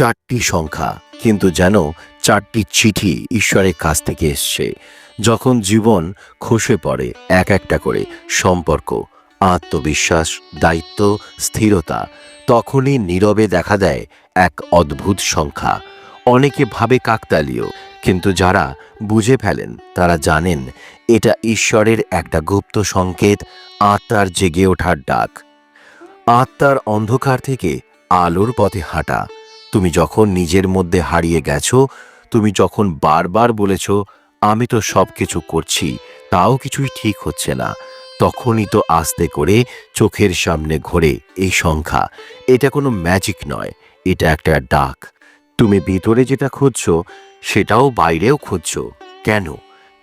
চারটি সংখ্যা, কিন্তু যেন চারটি চিঠি ঈশ্বরের কাছ থেকে এসছে, যখন জীবন খসে পড়ে এক একটা করে, সম্পর্ক, আত্মবিশ্বাস, দায়িত্ব, স্থিরতা, তখনই নীরবে দেখা দেয় এক অদ্ভুত সংখ্যা। অনেকে ভাবে কাকতালীয়, কিন্তু যারা বুঝে ফেলেন, তারা জানেন, এটা ঈশ্বরের একটা গুপ্ত সংকেত, আত্মার জেগে ওঠার ডাক। আত্মার অন্ধকার থেকে আলোর পথে হাঁটা তুমি যখন নিজের মধ্যে হারিয়ে গেছো, তুমি যখন বারবার বলেছ, আমি তো সব কিছু করছি, তাও কিছুই ঠিক হচ্ছে না, তখনই তো আস্তে করে চোখের সামনে ঘোরে এই সংখ্যা। এটা কোনো ম্যাজিক নয়, এটা একটা ডাক। তুমি ভিতরে যেটা খুঁজছো, সেটাও বাইরেও খুঁজছো। কেন?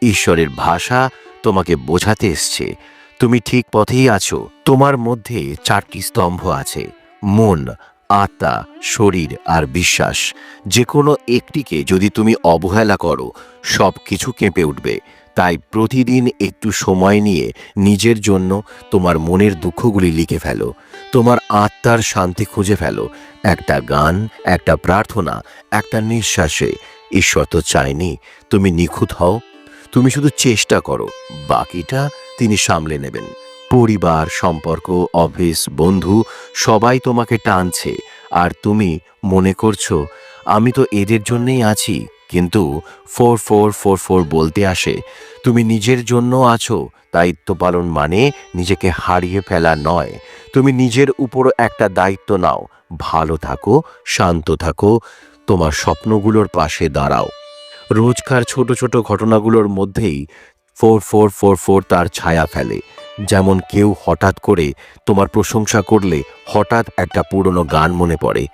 ঈশ্বরের ভাষা তোমাকে বোঝাতে এসছে। তুমি ঠিক পথেই আছো। তোমার মধ্যে চারটি স্তম্ভ আছে। মন আত্মা, শরীর আর বিশ্বাস। যে কোনো একটিকে যদি তুমি অবহেলা করো, সব কিছু কেঁপে উঠবে। তাই প্রতিদিন একটু সময় নিয়ে নিজের জন্য তোমার মনের দুঃখগুলি লিখে ফেলো। তোমার আত্মার শান্তি খুঁজে ফেলো। একটা গান, একটা প্রার্থনা, একটা নিঃশ্বাসে, ঈশ্বর তো চায়নি, তুমি নিখুঁত হও। তুমি শুধু চেষ্টা করো। বাকিটা তিনি সামলে নেবেন। পরিবার, সম্পর্ক, অফিস, বন্ধু, সবাই তোমাকে টানছে। আর তুমি মনে করছ, আমি তো এদের জন্যই আছি, কিন্তু ফোর ফোর ফোর ফোর বলতে আসে। তুমি নিজের জন্য আছো, দায়িত্ব পালন মানে নিজেকে হারিয়ে ফেলা নয়। তুমি নিজের উপর একটা দায়িত্ব নাও, ভালো থাকো, শান্ত থাকো, তোমার স্বপ্নগুলোর পাশে দাঁড়াও। রোজকার ছোট ছোট ঘটনাগুলোর মধ্যেই ফোর ফোর ফোর ফোর তার ছায়া ফেলে। যেমন কেউ হঠাৎ করে তোমার প্রশংসা করলে হঠাৎ একটা পুরনো গান মনে পড়ে।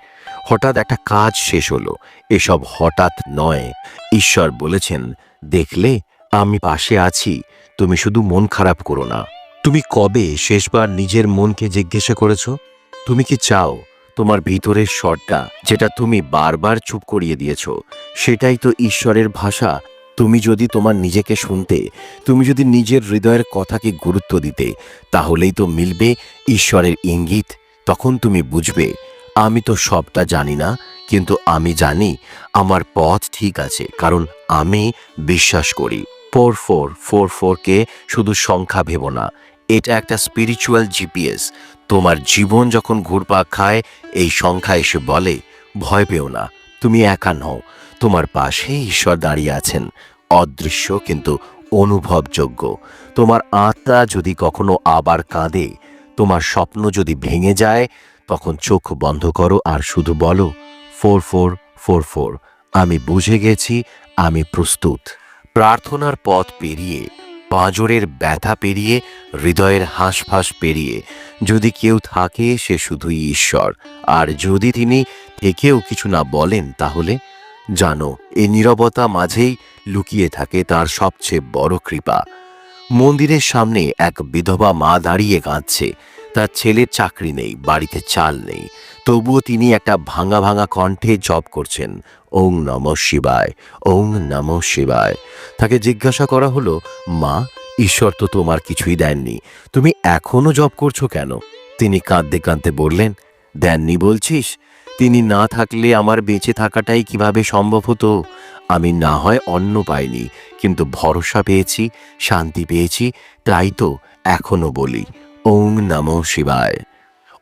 হঠাৎ একটা কাজ শেষ হলো। এসব হঠাৎ নয়। ঈশ্বর বলেছেন, দেখলে আমি পাশে আছি। তুমি শুধু মন খারাপ করো না। তুমি কবে শেষবার নিজের মনকে জিজ্ঞাসা করেছ? তুমি কি চাও তোমার ভিতরের স্বরটা, যেটা তুমি বারবার চুপ করিয়ে দিয়েছ? সেটাই তো ঈশ্বরের ভাষা। তুমি যদি তোমার নিজেকে শুনতে, তুমি যদি নিজের হৃদয়ের কথাকে গুরুত্ব দিতে, তাহলেই তো মিলবে ঈশ্বরের ইঙ্গিত। তখন তুমি বুঝবে, আমি তো সবটা জানি না, কিন্তু আমি জানি আমার পথ ঠিক আছে, কারণ আমি বিশ্বাস করি। ফোর ফোর ফোর ফোরকে শুধু সংখ্যা ভেব না, এটা একটা স্পিরিচুয়াল জিপিএস তোমার জীবন যখন ঘুরপাক খায়, এই সংখ্যা এসে বলে, ভয় পেও না, তুমি একা নও। তোমার পাশে ঈশ্বর দাঁড়িয়ে আছেন, অদৃশ্য কিন্তু অনুভবযোগ্য। তোমার আত্মা যদি কখনো আবার কাঁদে, তোমার স্বপ্ন যদি ভেঙে যায়, তখন চোখ বন্ধ করো আর শুধু বলো, ফোর ফোর ফোর ফোর, আমি বুঝে গেছি, আমি প্রস্তুত। প্রার্থনার পথ পেরিয়ে, পাঁজরের ব্যথা পেরিয়ে, হৃদয়ের হাঁসফাঁস পেরিয়ে, যদি কেউ থাকে সে শুধুই ঈশ্বর। আর যদি তিনি থেকেও কিছু না বলেন, তাহলে জানো, এই নীরবতা মাঝেই লুকিয়ে থাকে তার সবচেয়ে বড় কৃপা। মন্দিরের সামনে এক বিধবা মা দাঁড়িয়ে কাঁদছে। তার ছেলের চাকরি নেই, বাড়িতে চাল নেই। তবুও তিনি একটা ভাঙা ভাঙা কণ্ঠে জপ করছেন, ওং নম শিবায়, ওং নম শিবায়। তাকে জিজ্ঞাসা করা হলো, মা, ঈশ্বর তো তোমার কিছুই দেননি, তুমি এখনও জপ করছ কেন? তিনি কাঁদতে কাঁদতে বললেন, দেননি বলছিস? তিনি না থাকলে আমার বেঁচে থাকাটাই কীভাবে সম্ভব হতো? আমি না হয় অন্ন পাইনি, কিন্তু ভরসা পেয়েছি, শান্তি পেয়েছি, তাই তো এখনও বলি, ওং নম শিবায়।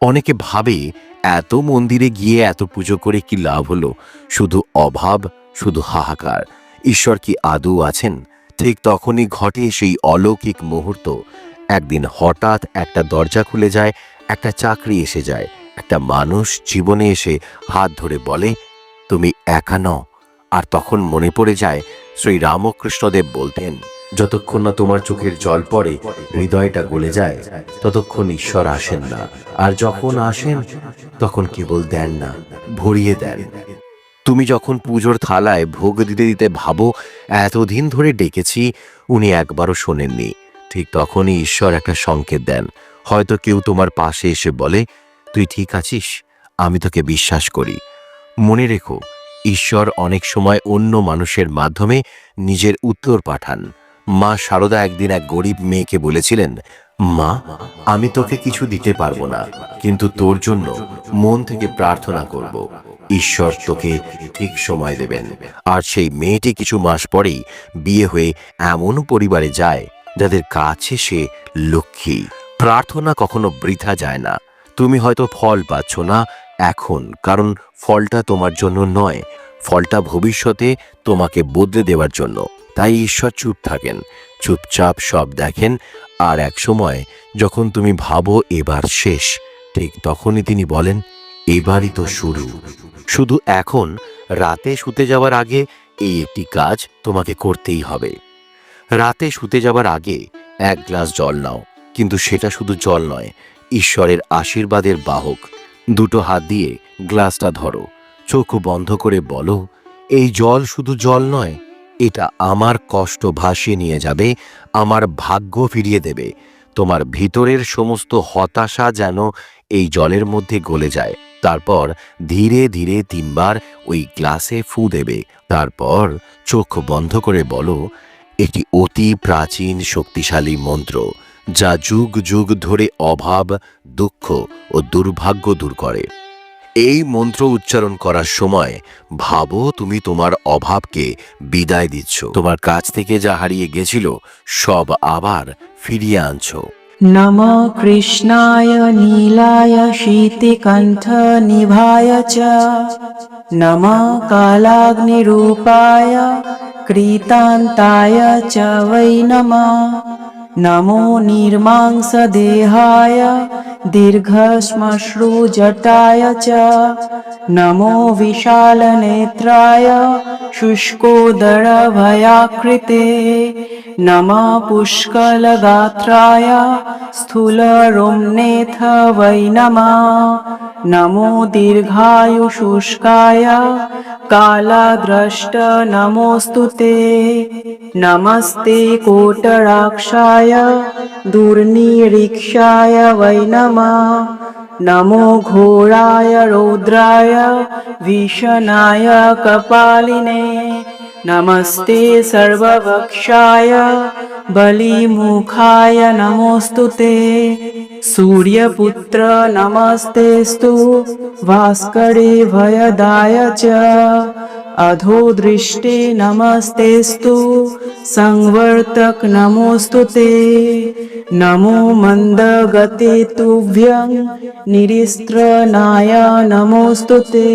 অনেকে ভাবে, এত মন্দিরে গিয়ে এত পুজো করে কি লাভ হলো? শুধু অভাব, শুধু হাহাকার। ঈশ্বর কি আদৌ আছেন? ঠিক তখনই ঘটে সেই অলৌকিক মুহূর্ত। একদিন হঠাৎ একটা দরজা খুলে যায়, একটা চাকরি এসে যায়। একটা মানুষ জীবনে এসে হাত ধরে বলে, তুমি একা নও। আর তখন মনে পড়ে যায় শ্রী রামকৃষ্ণদেব বলতেন, যতক্ষণ না তোমার চোখের জল পড়ে, হৃদয়টা গলে যায়, ততক্ষণ ঈশ্বর আসেন না। আর যখন আসেন, তখন কেবল দেন না, ভরিয়ে দেন। তুমি যখন পুজোর থালায় ভোগ দিতে দিতে ভাবো, এতদিন ধরে ডেকেছি, উনি একবারও শোনেননি। ঠিক তখনই ঈশ্বর একটা সংকেত দেন। হয়তো কেউ তোমার পাশে এসে বলে তুই ঠিক আছিস? আমি তোকে বিশ্বাস করি। মনে রেখো, ঈশ্বর অনেক সময় অন্য মানুষের মাধ্যমে নিজের উত্তর পাঠান। মা সারদা একদিন এক গরিব মেয়েকে বলেছিলেন, মা, আমি তোকে কিছু দিতে পারব না, কিন্তু তোর জন্য মন থেকে প্রার্থনা করব। ঈশ্বর তোকে ঠিক সময় দেবেন। আর সেই মেয়েটি কিছু মাস পরেই বিয়ে হয়ে এমন পরিবারে যায় যাদের কাছে সে লক্ষ্মী। প্রার্থনা কখনো বৃথা যায় না। তুমি হয়তো ফল পাচ্ছ না এখন, কারণ ফলটা তোমার জন্য নয়। ফলটা ভবিষ্যতে তোমাকে বদলে দেওয়ার জন্য। তাই ঈশ্বর চুপ থাকেন, চুপচাপ সব দেখেন, আর এক সময় যখন তুমি ভাবো এবার শেষ, ঠিক তখনই তিনি বলেন, এবারই তো শুরু। শুধু এখন, রাতে শুতে যাওয়ার আগে এই একটি কাজ তোমাকে করতেই হবে। রাতে শুতে যাওয়ার আগে এক গ্লাস জল নাও, কিন্তু সেটা শুধু জল নয় ঈশ্বরের আশীর্বাদের বাহক। দুটো হাত দিয়ে গ্লাসটা ধরো। চোখ বন্ধ করে বলো, এই জল শুধু জল নয়, এটা আমার কষ্ট ভাসিয়ে নিয়ে যাবে, আমার ভাগ্য ফিরিয়ে দেবে। তোমার ভিতরের সমস্ত হতাশা যেন এই জলের মধ্যে গলে যায়। তারপর ধীরে ধীরে তিনবার ওই গ্লাসে ফু দেবে। তারপর চোখ বন্ধ করে বলো, এটি অতি প্রাচীন শক্তিশালী মন্ত্র। যা যুগ যুগ ধরে অভাব, দুঃখ ও দুর্ভাগ্য দূর করে। এই মন্ত্র উচ্চারণ করার সময় ভাবো তুমি তোমার অভাবকে বিদায় দিচ্ছ। তোমার কাছ থেকে যা হারিয়ে গেছিল, সব আবার ফিরিয়ে আনছো। নম কৃষ্ণায় নীলায় শীতকণ্ঠ নিভায় চ। নম কালাগ্নিরূপায় কৃতান্তায় চ। নমা। वै नमः नमो निर्मांसदेहाय दीर्घश्मश्रुजटाय च नमो विशालनेत्राय शुष्कोदरभयाकृते नमः पुष्कलगात्राय स्थूलरोम्नेथ वै नमः नमो दीर्घायुशुष्काय कालाद्रष्ट नमोऽस्तु ते। नमस्ते कोटराक्षाय दुर्निरीक्षाय वै नमः। नमो घोराय रौद्राय भीषणाय कपालिने। नमस्ते सर्वभक्षाय बलिमुखाय नमोऽस्तु ते सूर्यपुत्र नमस्तेस्तु भास्करे भयदाय च। अधोदृष्टे नमस्तेस्तु संवर्तक नमोऽस्तु ते। नमो मन्दगते तुभ्यं। निरिस्त्रनाय नमोऽस्तु ते।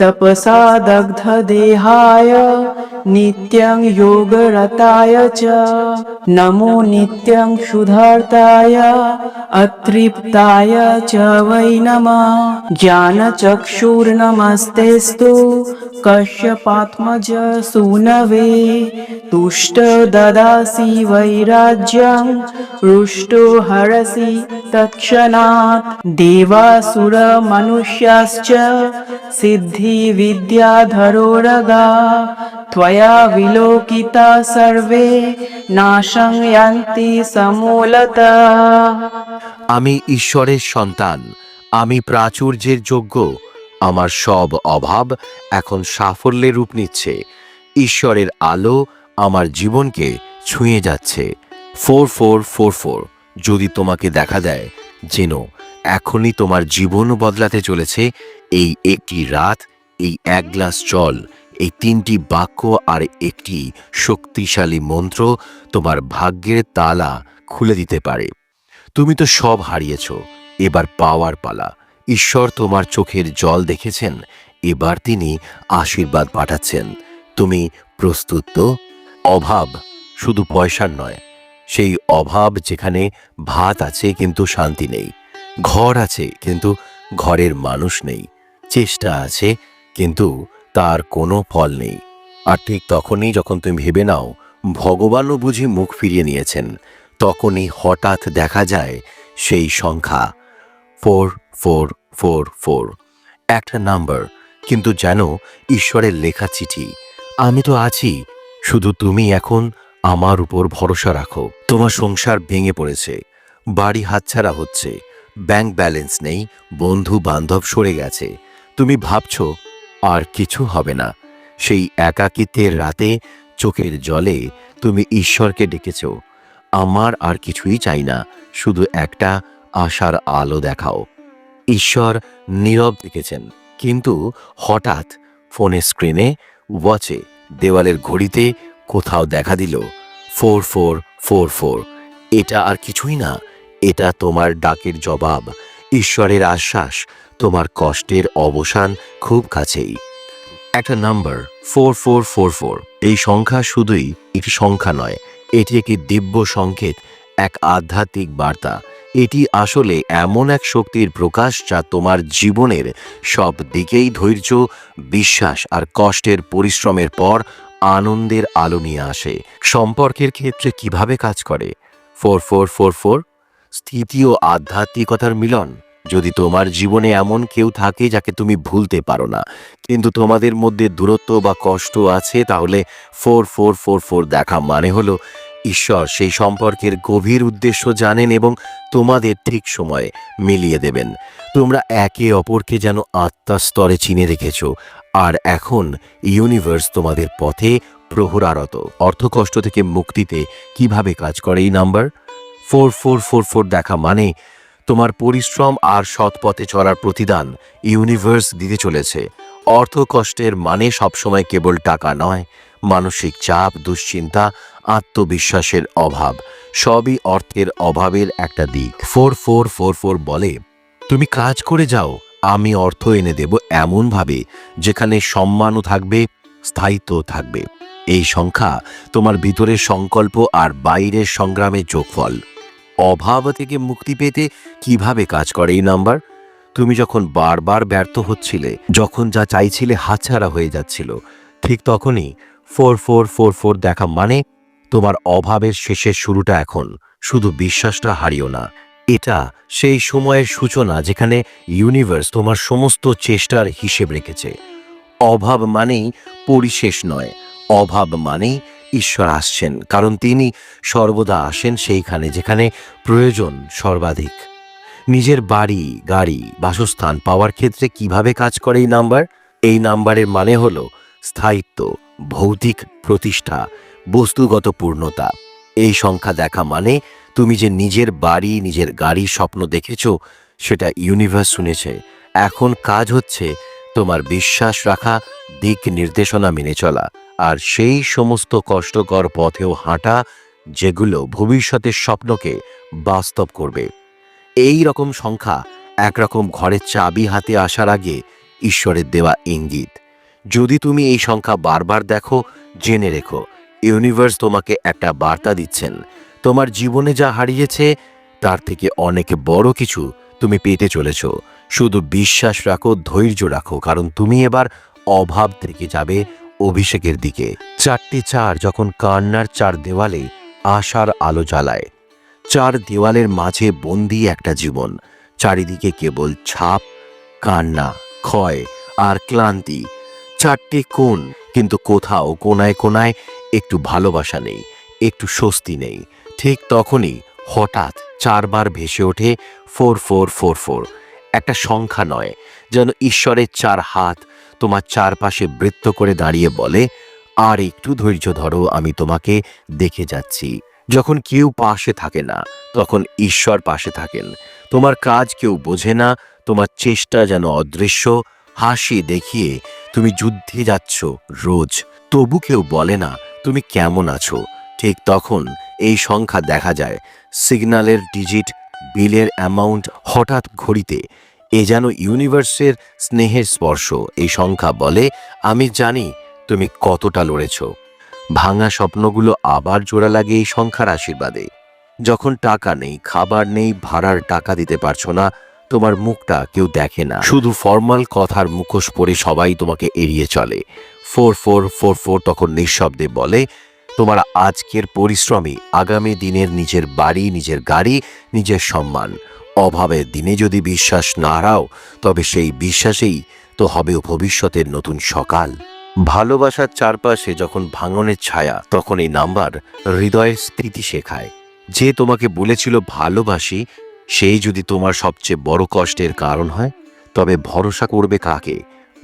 तपसा दग्धदेहाय नित्यं योगरताय च नमो नित्यं क्षुधार्ताय अतृप्ताय च वै नमः। ज्ञानचक्षुर्नमस्तेस्तु कश्यपात्मज सूनवे तुष्ट ददासि वैराज्यं रुष्टो हरसि तत्क्षणात् देवासुरमनुष्याश्च सिद्धिविद्याधरोरगा त्वया विलोकिता सर्वे नाशं यान्ति समूलतः আমি ঈশ্বরের সন্তান আমি প্রাচুর্যের যোগ্য আমার সব অভাব এখন সাফল্যের রূপ নিচ্ছে ঈশ্বরের আলো আমার জীবনকে ছুঁয়ে যাচ্ছে ফোর ফোর ফোর ফোর যদি তোমাকে দেখা দেয় যেন এখনই তোমার জীবন বদলাতে চলেছে এই একটি রাত এই এক গ্লাস জল এই তিনটি বাক্য আর একটি শক্তিশালী মন্ত্র তোমার ভাগ্যের তালা খুলে দিতে পারে। তুমি তো সব হারিয়েছ, এবার পাওয়ার পালা। ঈশ্বর তোমার চোখের জল দেখেছেন, এবার তিনি আশীর্বাদ পাঠাচ্ছেন। তুমি প্রস্তুত তো? অভাব শুধু পয়সার নয়, সেই অভাব যেখানে ভাত আছে কিন্তু শান্তি নেই, ঘর আছে কিন্তু ঘরের মানুষ নেই, চেষ্টা আছে কিন্তু তার কোনো ফল নেই। আর ঠিক তখনই যখন তুমি ভেবে নাও, ভগবানও বুঝি মুখ ফিরিয়ে নিয়েছেন, তখনই হঠাৎ দেখা যায় সেই সংখ্যা ফোর ফোর ফোর ফোর। একটা নাম্বার, কিন্তু যেন ঈশ্বরের লেখা চিঠি। আমি তো আছি, শুধু তুমি এখন আমার উপর ভরসা রাখো। তোমার সংসার ভেঙে পড়েছে, বাড়ি হাতছাড়া হচ্ছে, ব্যাংক ব্যালেন্স নেই বন্ধু বান্ধব সরে গেছে। তুমি ভাবছ আর কিছু হবে না। সেই একাকিত্বের রাতে চোখের জলে তুমি ঈশ্বরকে ডেকেছ। আমার আর কিছুই চাই না, শুধু একটা আশার আলো দেখাও। ঈশ্বর নীরব দেখেছেন, কিন্তু হঠাৎ ফোনের স্ক্রিনে, ওয়াচে, দেওয়ালের ঘড়িতে কোথাও দেখা দিল, ফোর ফোর ফোর ফোর। এটা আর কিছুই না, এটা তোমার ডাকের জবাব, ঈশ্বরের আশ্বাস তোমার কষ্টের অবসান খুব কাছেই। একটা number four four four four এই সংখ্যা শুধুই একটি সংখ্যা নয়, এটি একটি দিব্য সংকেত, এক আধ্যাত্মিক বার্তা। এটি আসলে এমন এক শক্তির প্রকাশ যা তোমার জীবনের সব দিকেই ধৈর্য, বিশ্বাস আর কষ্টের পরিশ্রমের পর আনন্দের আলো নিয়ে আসে। সম্পর্কের ক্ষেত্রে কীভাবে কাজ করে? ফোর ফোর ফোর ফোর স্থিতি ও আধ্যাত্মিকতার মিলন। যদি তোমার জীবনে এমন কেউ থাকে যাকে তুমি ভুলতে পারো না, কিন্তু তোমাদের মধ্যে দূরত্ব বা কষ্ট আছে, তাহলে ফোর ফোর ফোর ফোর দেখা মানে হলো ঈশ্বর সেই সম্পর্কের গভীর উদ্দেশ্য জানেন এবং তোমাদের ঠিক সময়ে মিলিয়ে দেবেন। তোমরা একে অপরকে যেন আত্মার স্তরে চিনে রেখেছ, আর এখন ইউনিভার্স তোমাদের পথে প্রহরারত। অর্থকষ্ট থেকে মুক্তিতে কীভাবে কাজ করে এই number? Four four four four দেখা মানে তোমার পরিশ্রম আর সৎ পথে চলার প্রতিদান ইউনিভার্স দিতে চলেছে। অর্থ কষ্টের মানে সবসময় কেবল টাকা নয়, মানসিক চাপ, দুশ্চিন্তা, আত্মবিশ্বাসের অভাব, সবই অর্থের অভাবের একটা দিক। ফোর ফোর ফোর ফোর বলে, তুমি কাজ করে যাও, আমি অর্থ এনে দেব এমনভাবে যেখানে সম্মানও থাকবে স্থায়িত্ব থাকবে। এই সংখ্যা তোমার ভিতরের সংকল্প আর বাইরের সংগ্রামের যোগফল। অভাব থেকে মুক্তি পেতে কীভাবে কাজ করে এই নাম্বার? তুমি যখন বারবার ব্যর্থ হচ্ছিলে, যখন যা চাইছিলে হাতছাড়া হয়ে যাচ্ছিল, ঠিক তখনই ফোর ফোর ফোর ফোর দেখা মানে তোমার অভাবের শেষের শুরুটা এখন। শুধু বিশ্বাসটা হারিও না। এটা সেই সময়ের সূচনা যেখানে ইউনিভার্স তোমার সমস্ত চেষ্টার হিসেব রেখেছে। অভাব মানেই পরিশেষ নয়। অভাব মানেই ঈশ্বর আসছেন, কারণ তিনি সর্বদা আসেন সেইখানে যেখানে প্রয়োজন সর্বাধিক। নিজের বাড়ি, গাড়ি, বাসস্থান পাওয়ার ক্ষেত্রে কীভাবে কাজ করে এই নাম্বার? এই নাম্বারের মানে হলো স্থায়িত্ব, ভৌতিক প্রতিষ্ঠা, বস্তুগত পূর্ণতা। এই সংখ্যা দেখা মানে তুমি যে নিজের বাড়ি, নিজের গাড়ি স্বপ্ন দেখেছ, সেটা ইউনিভার্স শুনেছে। এখন কাজ হচ্ছে তোমার বিশ্বাস রাখা, দিক নির্দেশনা মেনে চলা। আর সেই সমস্ত কষ্টকর পথেও হাঁটা যেগুলো ভবিষ্যতের স্বপ্নকে বাস্তব করবে। এই রকম সংখ্যা একরকম ঘরের চাবি হাতে আসার আগে ঈশ্বরের দেওয়া ইঙ্গিত। যদি তুমি এই সংখ্যা বারবার দেখো, জেনে রেখো, ইউনিভার্স তোমাকে একটা বার্তা দিচ্ছেন। তোমার জীবনে যা হারিয়েছে, তার থেকে অনেক বড় কিছু তুমি পেতে চলেছ। শুধু বিশ্বাস রাখো, ধৈর্য রাখো, কারণ তুমি এবার অভাব থেকে যাবে অভিষেকের দিকে। চারটি চার যখন কান্নার চার দেওয়ালে আশার আলো জ্বালায়। চার দেওয়ালের মাঝে বন্দি একটা জীবন। চারিদিকে কেবল ছাপ, কান্না, ক্ষয় আর ক্লান্তি। চারটি কোণ, কিন্তু কোথাও কোনায় কোনায় একটু ভালোবাসা নেই, একটু স্বস্তি নেই। ঠিক তখনই হঠাৎ চারবার ভেসে ওঠে ফোর ফোর ফোর ফোর। একটা সংখ্যা নয়, যেন ঈশ্বরের চার হাত তোমার চারপাশে বৃত্ত করে দাঁড়িয়ে বলে, আর একটু ধৈর্য ধরো, আমি তোমাকে দেখে যাচ্ছি। যখন কেউ পাশে থাকে না, তখন ঈশ্বর পাশে থাকেন। তোমার কাজ কেউ বোঝে না, তোমার চেষ্টা যেন অদৃশ্য, হাসি দেখিয়ে তুমি যুদ্ধে যাচ্ছ রোজ। তবু কেউ বলে না, তুমি কেমন আছো? ঠিক তখন এই সংখ্যা দেখা যায়। সিগন্যালের ডিজিট, বিলের অ্যামাউন্ট হঠাৎ ঘড়িতে এ যেন ইউনিভার্সের স্নেহের স্পর্শ। এই সংখ্যা বলে, আমি জানি তুমি কতটা লড়েছ। ভাঙা স্বপ্নগুলো আবার জোড়া লাগে এই সংখ্যার আশীর্বাদে। যখন টাকা নেই, খাবার নেই, ভাড়ার টাকা দিতে পারছ না, তোমার মুখটা কেউ দেখে না। শুধু ফর্মাল কথার মুখোশ পরে সবাই তোমাকে এড়িয়ে চলে। ফোর ফোর ফোর ফোর তখন নিঃশব্দে বলে, তোমার আজকের পরিশ্রমী আগামী দিনের নিজের বাড়ি, নিজের গাড়ি, নিজের সম্মান। অভাবের দিনে যদি বিশ্বাস না হারাও, তবে সেই বিশ্বাসেই তো হবে ভবিষ্যতের নতুন সকাল। ভালোবাসার চারপাশে যখন ভাঙনের ছায়া, তখন এই নাম্বার হৃদয়ের স্থিতি শেখায়। যে তোমাকে বলেছিল ভালোবাসি, সেই যদি তোমার সবচেয়ে বড় কষ্টের কারণ হয়, তবে ভরসা করবে কাকে?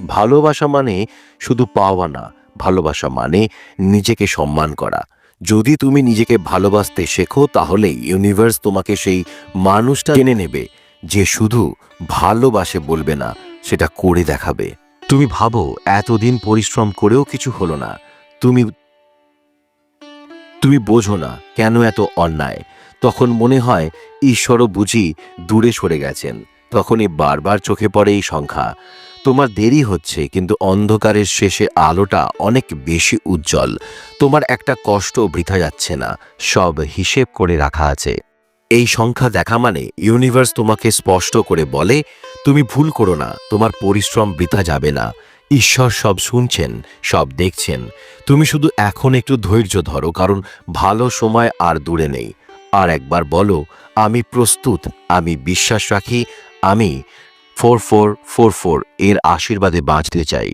ভালোবাসা মানে শুধু পাওয়া না, ভালোবাসা মানে নিজেকে সম্মান করা। যদি তুমি নিজেকে ভালোবাসতে শেখো, তাহলে ইউনিভার্স তোমাকে সেই মানুষটা জেনে নেবে যে শুধু ভালোবাসে বলবে না, সেটা করে দেখাবে। তুমি ভাবো, এতদিন পরিশ্রম করেও কিছু হলো না। তুমি তুমি বোঝো না কেন এত অন্যায়। তখন মনে হয়, ঈশ্বরও বুঝি দূরে সরে গেছেন। তখনই বারবার চোখে পড়ে এই সংখ্যা। তোমার দেরি হচ্ছে, কিন্তু অন্ধকারের শেষে আলোটা অনেক বেশি উজ্জ্বল। তোমার একটা কষ্ট বৃথা যাচ্ছে না, সব হিসেব করে রাখা আছে। এই সংখ্যা দেখা মানে ইউনিভার্স তোমাকে স্পষ্ট করে বলে, তুমি ভুল করো না, তোমার পরিশ্রম বৃথা যাবে না। ঈশ্বর সব শুনছেন, সব দেখছেন। তুমি শুধু এখন একটু ধৈর্য ধরো, কারণ ভালো সময় আর দূরে নেই। আর একবার বলো, আমি প্রস্তুত, আমি বিশ্বাস রাখি, আমি ফোর ফোর ফোর ফোর এর আশীর্বাদে বাঁচতে চাই।